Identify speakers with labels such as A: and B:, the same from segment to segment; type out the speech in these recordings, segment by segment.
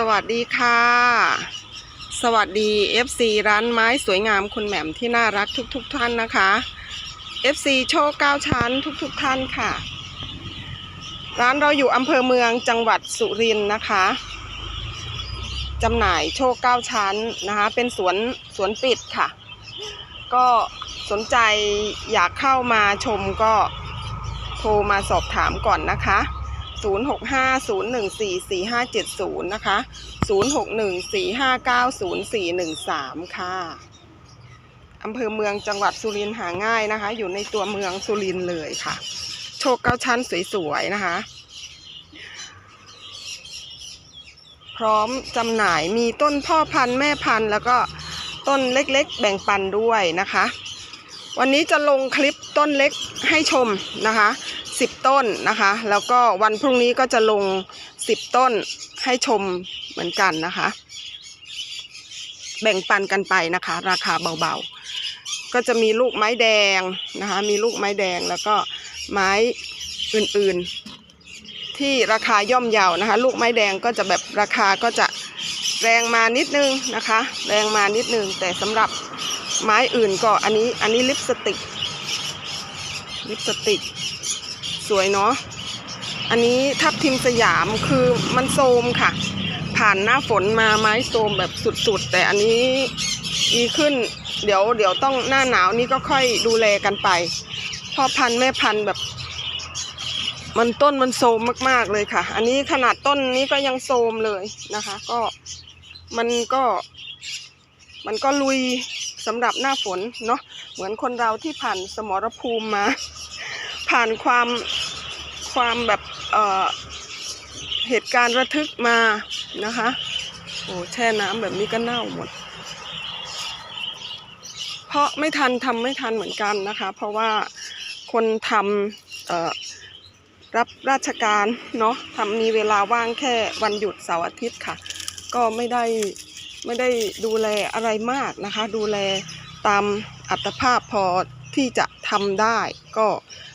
A: สวัสดีค่ะ สวัสดี FC ร้านไม้สวยงามคุณแหม่มที่น่ารักทุกๆทท่านนะคะ FC โชคเก้าชั้นทุกๆทท่านค่ะ ร้านเราอยู่อำเภอเมืองจังหวัดสุรินทร์นะคะจำหน่ายโชคเก้าชั้นนะคะ เป็นสวนสวนปิดค่ะ ก็สนใจอยากเข้ามาชมก็โทรมาสอบถามก่อนนะคะ 0650144570 นะคะ 0614590413 ค่ะอำเภอเมืองจังหวัดสุรินทร์หาง่ายนะคะ อยู่ในตัวเมืองสุรินทร์เลยค่ะ โชคเก้าชั้นสวยๆนะคะ พร้อมจำหน่ายมีต้นพ่อพันธุ์แม่พันธุ์แล้วก็ต้นเล็กๆ แบ่งปันด้วยนะคะ วันนี้จะลงคลิปต้นเล็กให้ชมนะคะ 10 ต้นนะคะ แล้วก็วันพรุ่งนี้ก็จะลง 10 ต้นให้ชมเหมือนกันนะคะ แบ่งปันกันไปนะคะ ราคาเบาๆ ก็จะมีลูกไม้แดงนะคะ มีลูกไม้แดงแล้วก็ไม้อื่นๆ ที่ราคาย่อมเยาวนะคะ ลูกไม้แดงก็จะแบบราคาก็จะแรงมานิดนึงนะคะ แรงมานิดนึง แต่สำหรับไม้อื่นก็อันนี้อันนี้ลิปสติกลิปสติก สวยเนาะอันนี้ทับทิมสยามคือมันโทมค่ะ ผ่านหน้าฝนมาไม้โทมแบบสุดๆ แต่อันนี้ดีขึ้น เดี๋ยวเดี๋ยวต้องหน้าหนาวนี้ก็ค่อยดูแลกันไปพ่อพันธุ์แม่พันธุ์แบบ มันต้นมันโทมมากๆเลยค่ะ อันนี้ขนาดต้นนี้ก็ยังโทมเลยนะคะ ก็มันก็ มันก็ลุยสำหรับหน้าฝนเนาะเหมือนคนเราที่ผ่านสมรภูมิมา ผ่านความความแบบเอ่อเหตุการณ์ระทึกมานะคะ โอ้แช่น้ำแบบนี้ก็เน่าหมด เพราะไม่ทันทำไม่ทันเหมือนกันนะคะ เพราะว่าคนทำรับราชการเนาะทำมีเวลาว่างแค่วันหยุดเสาร์อาทิตย์ค่ะ ก็ไม่ได้ไม่ได้ดูแลอะไรมากนะคะ ดูแลตามอัตภาพพอ ที่จะทำได้ ก็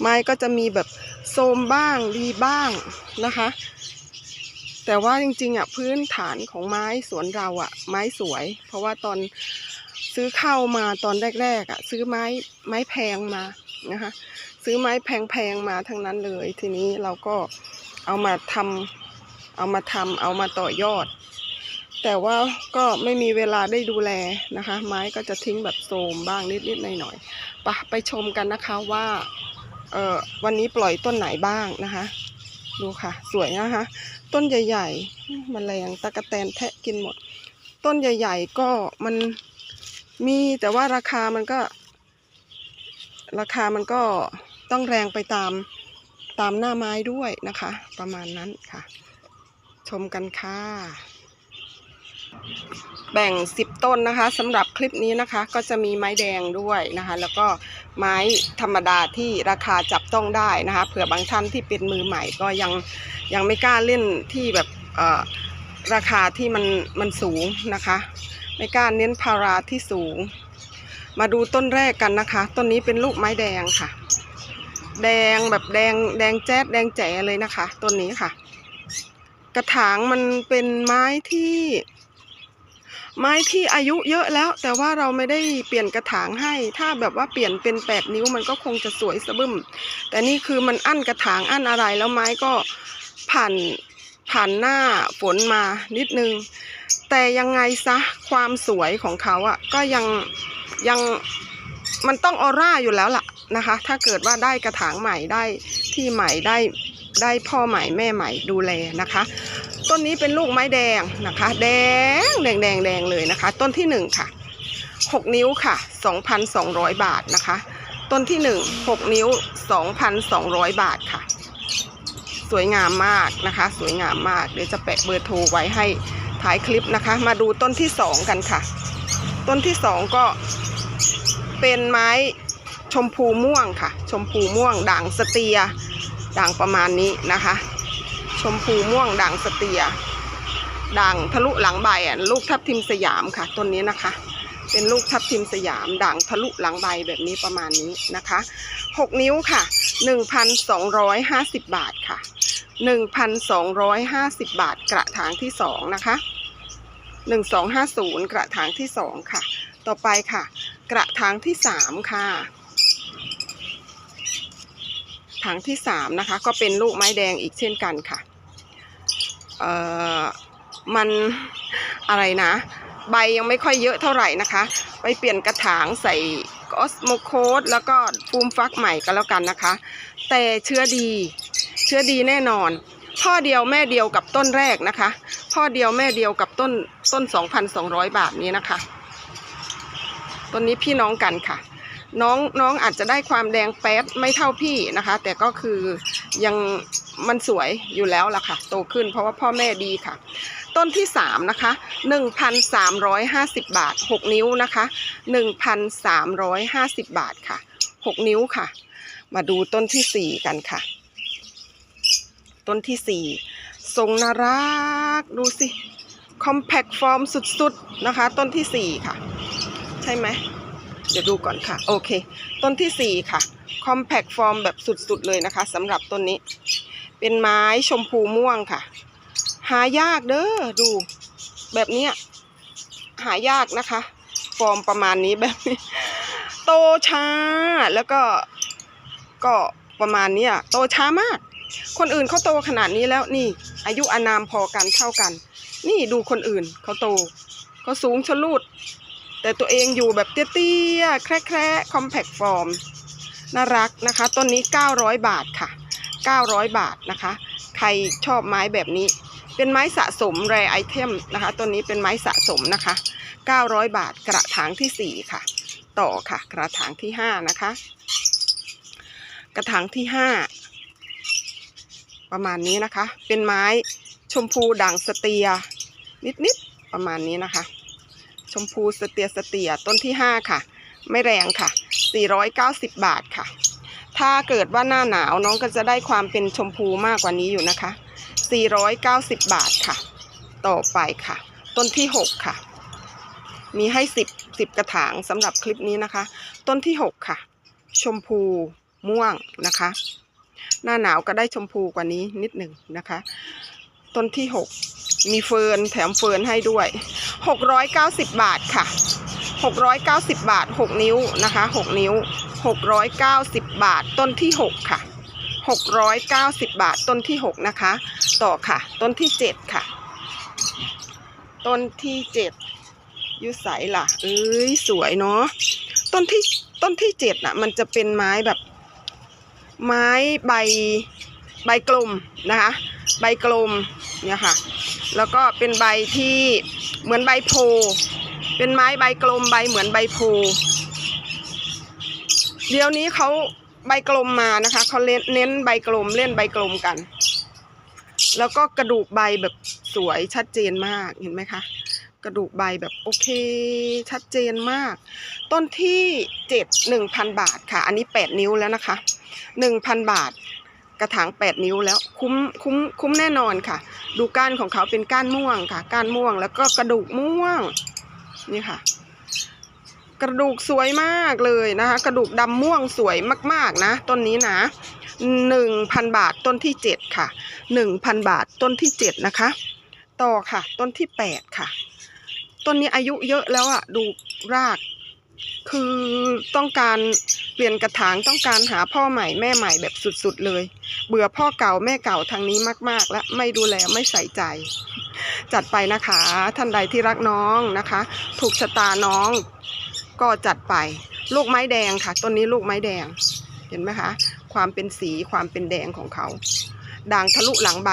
A: ไม้ก็จะมีแบบโทมบ้างดีบ้างนะคะ แต่ว่าจริงๆอะพื้นฐานของไม้สวนเราอะ ไม้สวย เพราะว่าตอนซื้อเข้ามาตอนแรกๆอะ ซื้อไม้ไม้แพงมานะคะ ซื้อไม้แพงๆมาทั้งนั้นเลย ทีนี้เราก็เอามาทำเอามาทำเอามาต่อยอด แต่ว่าก็ไม่มีเวลาได้ดูแลนะคะ ไม้ก็จะทิ้งแบบโทมบ้างนิดๆหน่อยๆ ปไปชมกันนะคะว่าเออวันนี้ปล่อยต้นไหนบ้างนะคะ ดูค่ะ สวยนะคะ ต้นใหญ่ๆมแมลงตะกะแตนแทะกินหมด ต้นใหญ่ ๆ ก็มันมีแต่ว่าราคามันก็ ราคามันก็ต้องแรงไปตามตามหน้าไม้ด้วยนะคะ ประมาณนั้นค่ะ ชมกันค่ะ แบ่ง 10 ต้นนะคะสำหรับคลิปนี้นะคะ ก็จะมีไม้แดงด้วยนะคะ แล้วก็ไม้ธรรมดาที่ราคาจับต้องได้นะคะเผื่อบางท่านที่เป็นมือใหม่ก็ยังยังไม่กล้าเล่นที่แบบเอ่อราคาที่มันมันสูงนะคะ ไม่กล้าเน้นพาราที่สูง มาดูต้นแรกกันนะคะ ต้นนี้เป็นลูกไม้แดงค่ะ แดงแบบแดงแดงแจ๊ดแดงแจ๋เลยนะคะต้นนี้ค่ะ กระถางมันเป็นไม้ที่ ไม้ที่อายุเยอะแล้ว แต่ว่าเราไม่ได้เปลี่ยนกระถางให้ ถ้าแบบว่าเปลี่ยนเป็นแปดนิ้วมันก็คงจะสวยสะบึมแต่นี่คือมันอั้นกระถางอั้นอะไรแล้วไม้ก็ผ่านผ่านหน้าฝนมานิดนึง แต่ยังไงซะความสวยของเขาอะก็ยังยังมันต้องออร่าอยู่แล้วล่ะนะคะ ถ้าเกิดว่าได้กระถางใหม่ได้ที่ใหม่ได้ได้พ่อใหม่แม่ใหม่ดูแลนะคะ ต้นนี้เป็นลูกไม้แดงนะคะ แดงแดงแดงแดงเลยนะคะ ต้นที่หนึ่งค่ะหกนิ้วค่ะสองพันสองร้อยบาทนะคะ ต้นที่หนึ่งหกนิ้วสองพันสองร้อยบาทค่ะ สวยงามมากนะคะ สวยงามมากเดี๋ยวจะแปะเบอร์โทรไว้ให้ท้ายคลิปนะคะ มาดูต้นที่สองกันค่ะ ต้นที่สองก็เป็นไม้ชมพูม่วงค่ะ ชมพูม่วงด่างสเตีย ด่างประมาณนี้นะคะ ชมพูม่วงด่างสเตีย ด่างทะลุหลังใบอะลูกทับทิมสยามค่ะต้นนี้นะคะ เป็นลูกทับทิมสยาม ด่างทะลุหลังใบแบบนี้ประมาณนี้นะคะ 6 นิ้วค่ะ 1,250 บาทค่ะ 1,250 บาทกระถางที่ 2 นะคะ 1250 กระถางที่ 2 ค่ะ ต่อไปค่ะ กระถางที่ 3 ค่ะถางที่3นะคะก็เป็นลูกไม้แดงอีกเช่นกันค่ะ เอ่อมันอะไรนะ ใบยังไม่ค่อยเยอะเท่าไหร่นะคะ ไปเปลี่ยนกระถางใส่ออสโมโคดแล้วก็ฟูมฟักใหม่ก็แล้วกันนะคะ แต่เชื้อดี เชื้อดีแน่นอน พ่อเดียวแม่เดียวกับต้นแรกนะคะ พ่อเดียวแม่เดียวกับต้นต้น 2,200 บาทนี้นะคะ ต้นนี้พี่น้องกันค่ะ น้องน้องอาจจะได้ความแดงแป๊ดไม่เท่าพี่นะคะ แต่ก็คือยังมันสวยอยู่แล้วล่ะค่ะ โตขึ้นเพราะว่าพ่อแม่ดีค่ะ ต้นที่สามนะคะ 1,350 บาท 6 นิ้วนะคะ 1,350 บาทค่ะ 6 นิ้วค่ะ มาดูต้นที่สี่กันค่ะ ต้นที่สี่ทรงน่ารัก ดูสิ compact form สุดๆ นะคะ ต้นที่สี่ค่ะ ใช่ไหม เดี๋ยวดูก่อนค่ะ โอเค ต้นที่สี่ค่ะ compact form แบบสุดๆเลยนะคะสำหรับต้นนี้ เป็นไม้ชมพูม่วงค่ะ หายากเด้อดูแบบเนี้ยหายากนะคะ ฟอร์มประมาณนี้แบบนี้ โตช้าแล้วก็ก็ประมาณนี้โตช้ามาก คนอื่นเขาโตขนาดนี้แล้วนี่ อายุอานามพอกันเท่ากัน นี่ดูคนอื่นเขาโตเขาสูงชะลูด แต่ตัวเองอยู่แบบเตี้ยๆ แคร่ๆ compact form น่ารักนะคะ ต้นนี้ 900 บาทค่ะ 900 บาทนะคะ ใครชอบไม้แบบนี้ เป็นไม้สะสมแรไอเทมนะคะ ต้นนี้เป็นไม้สะสมนะคะ 900 บาทกระถางทีสี่4 ค่ะ ต่อค่ะ กระถางที่ 5 นะคะ กระถางที่ 5 ประมาณนี้นะคะ เป็นไม้ชมพูด่างสเตีย นิดๆ ประมาณนี้นะคะ ชมพูสเตียสเตียต้นที่ 5 ค่ะ ไม่แรงค่ะ 490 บาทค่ะ ถ้าเกิดว่าหน้าหนาวน้องก็จะได้ความเป็นชมพูมากกว่านี้อยู่นะคะ 490 บาทค่ะ ต่อไปค่ะ ต้นที่ 6 ค่ะ มีให้ 10 10 กระถางสำหรับคลิปนี้นะคะ ต้นที่ 6 ค่ะ ชมพูม่วงนะคะ หน้าหนาวก็ได้ชมพูกว่านี้นิดหนึ่งนะคะ ต้นที่ 6 มีเฟิร์นแถมเฟิร์นให้ด้วย 690 บาทค่ะ 690 บาท 6 นิ้วนะคะ 6 นิ้ว 690 บาทต้นที่ 6 ค่ะ 690 บาทต้นที่ 6 นะคะ ต่อค่ะ ต้นที่ 7 ค่ะ ต้นที่ 7ยุใสล่ะ เอ้ยสวยเนาะต้นที่ต้นที่7น่ะ มันจะเป็นไม้แบบ ไม้ใบใบกลมนะคะ ใบกลมเนี่ยค่ะ แล้วก็เป็นใบที่เหมือนใบโพ เป็นไม้ใบกลมใบเหมือนใบโพ เดี๋ยวนี้เขาใบกลมมานะคะเขาเล่นเน้นใบกลมเล่นใบกลมกัน แล้วก็กระดูกใบแบบสวยชัดเจนมากเห็นไหมคะ กระดูกใบแบบโอเค ชัดเจนมาก ต้นที่เจ็ดหนึ่งพันบาทค่ะ อันนี้แปดนิ้วแล้วนะคะหนึ่งพันบาท ระถางแปดนิ้วแล้วคุ้มคุ้มคุ้มแน่นอนค่ะ ดูก้านของเขาเป็นก้านม่วงค่ะ ก้านม่วงแล้วก็กระดูกม่วงนี่ค่ะ กระดูกสวยมากเลยนะคะ กระดูกดำม่วงสวยมากๆนะต้นนี้นะหนึ่งพันบาทต้นที่เจ็ดค่ะหนึ่งพันบาทต้นที่เจ็ดนะคะ ต่อค่ะ ต้นที่แปดค่ะ ต้นนี้อายุเยอะแล้วอะดูราก คือต้องการเปลี่ยนกระถางต้องการหาพ่อใหม่แม่ใหม่แบบสุดๆเลย เบื่อพ่อเก่าแม่เก่าทางนี้มาก ๆ และไม่ดูแลไม่ใส่ใจ จัดไปนะคะ ท่านใดที่รักน้องนะคะ ถูกชะตาน้องก็จัดไป ลูกไม้แดงค่ะต้นนี้ลูกไม้แดง เห็นไหมคะ ความเป็นสีความเป็นแดงของเขา ด่างทะลุหลังใบ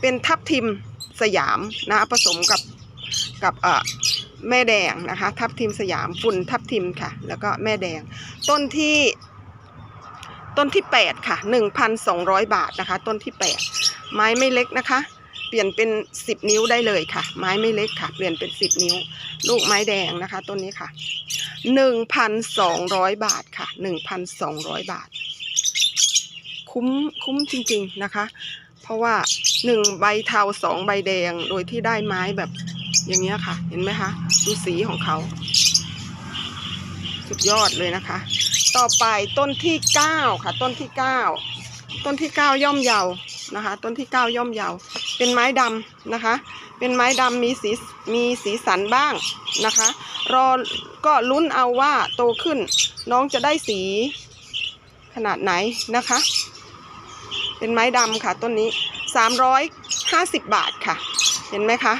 A: เป็นทับทิมสยามนะผสมกับกับเอ่อ แม่แดงนะคะ ทับทิมสยามฝุ่นทับทิมค่ะ แล้วก็แม่แดง ต้นที่ ต้นที่แปดค่ะหนึ่งพันสองร้อยบาทนะคะ ต้นที่แปดไม้ไม่เล็กนะคะ เปลี่ยนเป็นสิบนิ้วได้เลยค่ะ ไม้ไม่เล็กค่ะ เปลี่ยนเป็นสิบนิ้ว ลูกไม้แดงนะคะต้นนี้ค่ะหนึ่งพันสองร้อยบาทค่ะหนึ่งพันสองร้อยบาท คุ้มคุ้มจริง ๆนะคะ เพราะว่าหนึ่งใบเทาสองใบแดงโดยที่ได้ไม้แบบ อย่างเงี้ยค่ะ เห็นไหมคะดูสีของเขา สุดยอดเลยนะคะ ต่อไปต้นที่เก้าค่ะ ต้นที่เก้าต้นที่เก้าย่อมเยานะคะ ต้นที่เก้าย่อมเยาวเป็นไม้ดำนะคะ เป็นไม้ดำมีสีมีสีสันบ้างนะคะ รอก็ลุ้นเอาว่าโตขึ้น น้องจะได้สีขนาดไหนนะคะ เป็นไม้ดำค่ะต้นนี้350บาทค่ะ เห็นไหมคะ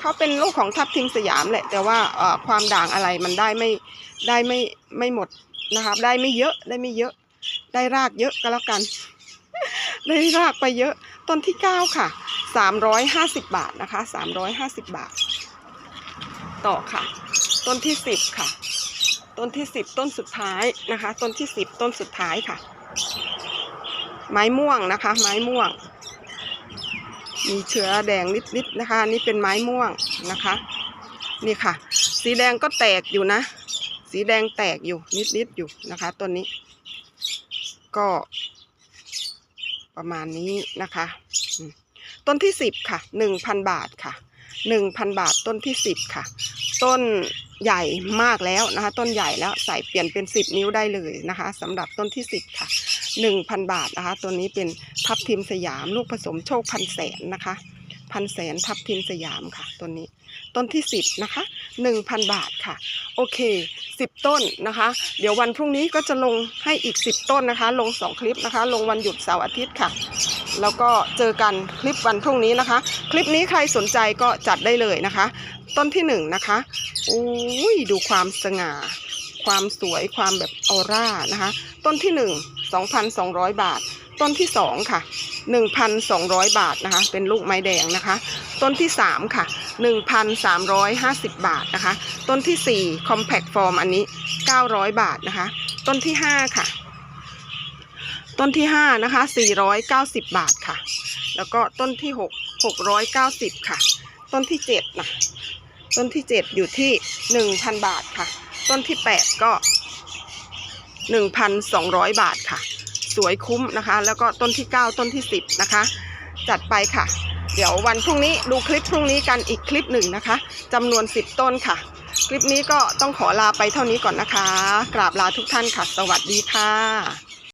A: เขาเป็นลูกของทับทิมสยามแหละ แต่ว่าความด่างอะไรมันได้ไม่ได้ไม่ไม่หมดนะคะได้ไม่เยอะได้ไม่เยอะ ได้รากเยอะก็แล้วกัน ได้รากไปเยอะ ต้นที่เก้าค่ะสามร้อยห้าสิบบาทนะคะสามร้อยห้าสิบบาท ต่อค่ะ ต้นที่สิบค่ะ ต้นที่สิบต้นสุดท้ายนะคะ ต้นที่สิบต้นสุดท้ายค่ะ ไม้ม่วงนะคะ ไม้ม่วง มีเชื้อแดงนิดๆนะคะนี่เป็นไม้ม่วงนะคะ นี่ค่ะ สีแดงก็แตกอยู่นะ สีแดงแตกอยู่นิดๆอยู่นะคะต้นนี้ ก็ ประมาณนี้นะคะ ต้นที่สิบค่ะหนึ่งพันบาทค่ะหนึ่งพันบาทต้นที่สิบค่ะ ต้นใหญ่มากแล้วนะคะ ต้นใหญ่แล้วใส่เปลี่ยนเป็นสิบนิ้วได้เลยนะคะสำหรับต้นที่สิบค่ะ หนึ่งพันบาทนะคะ ตัวนี้เป็นทับทิมสยามลูกผสมโชคพันแสนนะคะพันแสนทับทิมสยามค่ะต้นนี้ ต้นที่สิบนะคะหนึ่งพันบาทค่ะ โอเคสิบต้นนะคะ เดี๋ยววันพรุ่งนี้ก็จะลงให้อีกสิบต้นนะคะ ลงสองคลิปนะคะ ลงวันหยุดเสาร์อาทิตย์ค่ะ แล้วก็เจอกันคลิปวันพรุ่งนี้นะคะ คลิปนี้ใครสนใจก็จัดได้เลยนะคะ ต้นที่หนึ่งนะคะอุ้ยดูความสง่า ความสวยความแบบออร่านะคะ ต้นที่ห นึ่งสองพันสองร้อยบาท ต้นที่สองค่ะหนึ่งพันสองร้อยบาทนะคะ เป็นลูกไม้แดงนะคะ ต้นที่สามค่ะหนึ่งพันสามร้อยห้าสิบาทนะคะ ต้นที่สี่ compact form อันนี้เก้าร้อยบาทนะคะ ต้นที่ห้าค่ะ ต้นที่ห้านะคะสี่ร้อยเก้าสิบาทค่ะ แล้วก็ต้นที่หกหกร้อยเก้าสิบค่ะ ต้นที่เจ็ดนะ ต้นที่เจ็ดอยู่ที่หนึ่งพันบาทค่ะ ต้นที่แปดก็ หนึ่งพันสองร้อยบาทค่ะ สวยคุ้มนะคะ แล้วก็ต้นที่เก้าต้นที่สิบนะคะ จัดไปค่ะ เดี๋ยววันพรุ่งนี้ดูคลิปพรุ่งนี้กันอีกคลิปหนึ่งนะคะจำนวนสิบต้นค่ะ คลิปนี้ก็ต้องขอลาไปเท่านี้ก่อนนะคะ กราบลาทุกท่านค่ะ สวัสดีค่ะ